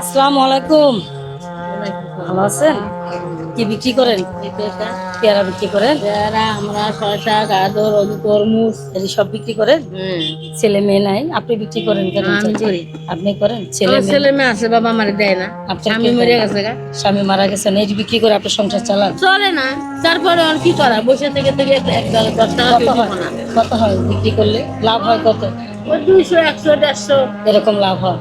আসসালামু আলাইকুম। ভালো আছেন? কি বিক্রি করেন? পেয়ারা বিক্রি করেন? পেয়ারা আমরা শসা গাজর তরমুজ এই সব বিক্রি করেন? ছেলে মেয়ে নাই? আপনি বিক্রি করেন কেন। আপনি করেন? ছেলে ছেলে মেয়ে আছে বাবা আমার দেয় না। কে মরে গেছে স্বামী মারা গেছেন এই যে বিক্রি করে আপনার সংসার চালান। চলে না। তারপরে আর কি করা? বসে থেকে থেকে এক দশ দশ টাকা কত হয়? কত হয় বিক্রি করলে? লাভ হয় কত? ওই দুইশো একশো দেড়শো। এরকম লাভ হয়।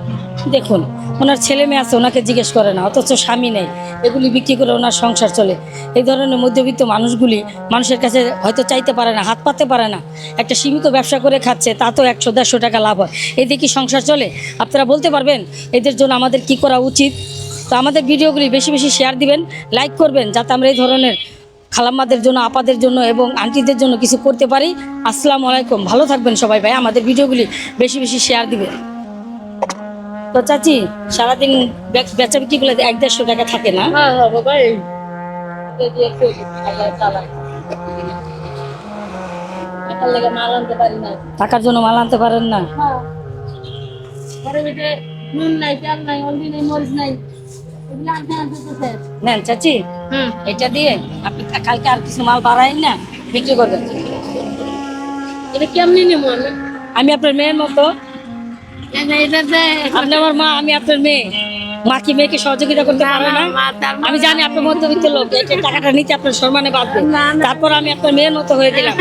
দেখুন, ওনার ছেলে মেয়ে আছে, ওনাকে জিজ্ঞেস করে না, অথচ স্বামী নেই। এগুলি বিক্রি করে ওনার সংসার চলে। এই ধরনের মধ্যবিত্ত মানুষগুলি মানুষের কাছে হয়তো চাইতে পারে না, হাত পাতে পারে না। একটা সীমিত ব্যবসা করে খাচ্ছে, তা তো একশো, দেড়শো টাকা লাভ হয়। এতে কি সংসার চলে? আপনারা বলতে পারবেন, এদের জন্য আমাদের কি করা উচিত? তো আমাদের ভিডিওগুলি বেশি বেশি শেয়ার দিবেন লাইক করবেন, যাতে আমরা এই ধরনের খালাম্মাদের জন্য, আপাদের জন্য এবং আন্টিদের জন্য কিছু করতে পারি। আসসালামু আলাইকুম, ভালো থাকবেন সবাই ভাই। আমাদের ভিডিওগুলি বেশি বেশি শেয়ার দিবেন। তো চাচি সারাদিন বেচা বিক্রি করলে এক দেড়শো টাকা থাকে না? হ্যাঁ হ্যাঁ টাকার জন্য মাল আনতে পারেন না? হ্যাঁ। নুন চাচি এটা দিয়ে আপনি কালকে আর কিছু মাল বাড়াইন না বিক্রি করবেন। এটা কেমনি নেব আমি? আমি আপনার মেয়ের মতো আপনি আমার মা আমি আপনার মেয়ে। মা কি মেয়েকে সহযোগিতা করতে পারে না? আমি জানি আপনার মধ্যবিত্ত লোক টাকাটা নিতে আপনার সম্মানে বাঁধবে। তারপর আমি আপনার মেয়ের মতো হয়ে দিলাম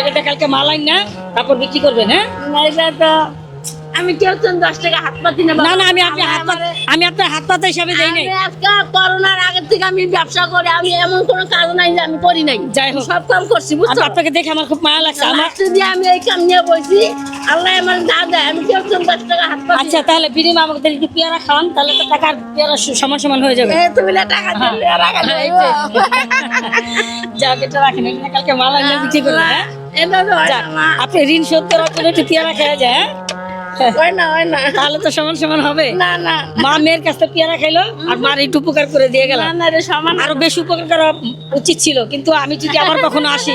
এটা কালকে মালাইন না তারপর বিক্রি করবেন হ্যাঁ? আমি কেউ তো দশ টাকা হাত পাতি না না আমি আপনি হাত আমি আপনার হাত পাতা হিসাবে দেই নাই। আজকে করোনার আগের থেকে আমি ব্যবসা করি আমি এমন কোনো কাজ নাই যে আমি করি নাই। যাই হোক। সব কাম করছি বুঝছ? আপনাকে দেখে আমার খুব মায়া লাগছে। আমার আমি এই কাম নিয়ে বসি। আল্লাহ আমার না দেয় আমি দশ টাকা হাত আচ্ছা তাহলে বিনিময় আমাদের একটু পেয়ারা খাওয়ান তাহলে তো টাকার পেয়ারা সমান সমান হয়ে যাবে। তুমি না টাকা হ্যাঁ, এই যে। যাক এটা রাখেন কালকে মালা নিয়ে বিক্রি করবেন হ্যাঁ? হয়। আপনি ঋণ শোধ করার জন্য একটু পেয়ারা খেয়ে যায় হ্যাঁ হয় না হয় না। তাহলে তো সমান সমান হবে। না না। মা মেয়ের কাছ থেকে পেয়ারা খাইলো আর মার একটু উপকার করে দিয়ে না গেলাম। না রে সমান আরও বেশি উপকার করা উচিত ছিল কিন্তু আমি যদি আবার কখনো আসি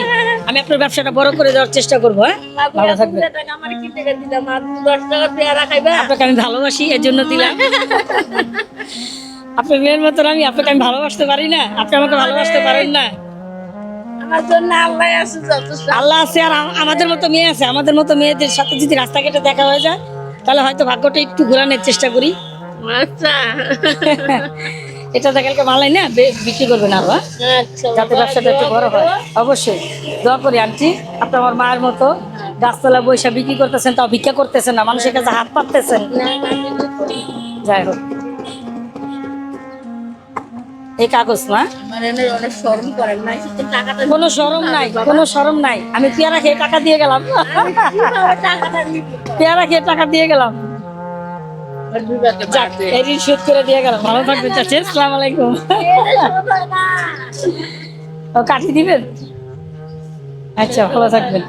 আমি আপনার ব্যবসাটা বড় করে দেওয়ার চেষ্টা করব হ্যাঁ? ভালো খাইবে। আপনাকে আমি ভালোবাসি এর জন্য দিলাম। আপনার মেয়ের মতন আমি আপনাকে আমি ভালোবাসতে পারি না। আপনি আমাকে ভালোবাসতে পারেন না। আমার জন্য আল্লাহ আছে যথেষ্ট। আল্লাহ আছে আর আমাদের মতো মেয়ে আছে। আমাদের মতো মেয়েদের সাথে যদি রাস্তাঘাটে দেখা হয়ে যায় তাহলে হয়তো ভাগ্যটা একটু ঘোরানোর চেষ্টা করি। আচ্ছা। এটা কালকে মালাই না? বিক্রি করবেন হ্যাঁ? আচ্ছা যাতে ব্যবসাটা একটু বড় হয়। অবশ্যই। দোয়া করি আন্টি। আপনি আমার মায়ের মতো গাছতলা বৈশা বিক্রি করতেছেন তাও ভিক্ষা করতেছেন না। মানুষের কাছে হাত পাততেছেন। যাই হোক। এই কাগজ না? কোনো শরম নাই, কোনো শরম নাই। আমি পেয়ারা খেয়ে টাকা দিয়ে গেলাম? পেয়ারা খেয়ে টাকা দিয়ে গেলাম। ঋণ শোধ করে দিয়ে গেলাম। ভালো থাকবেন, চাচি। আলাইকুম। ও কাটি দিবেন? আচ্ছা ভালো থাকবেন।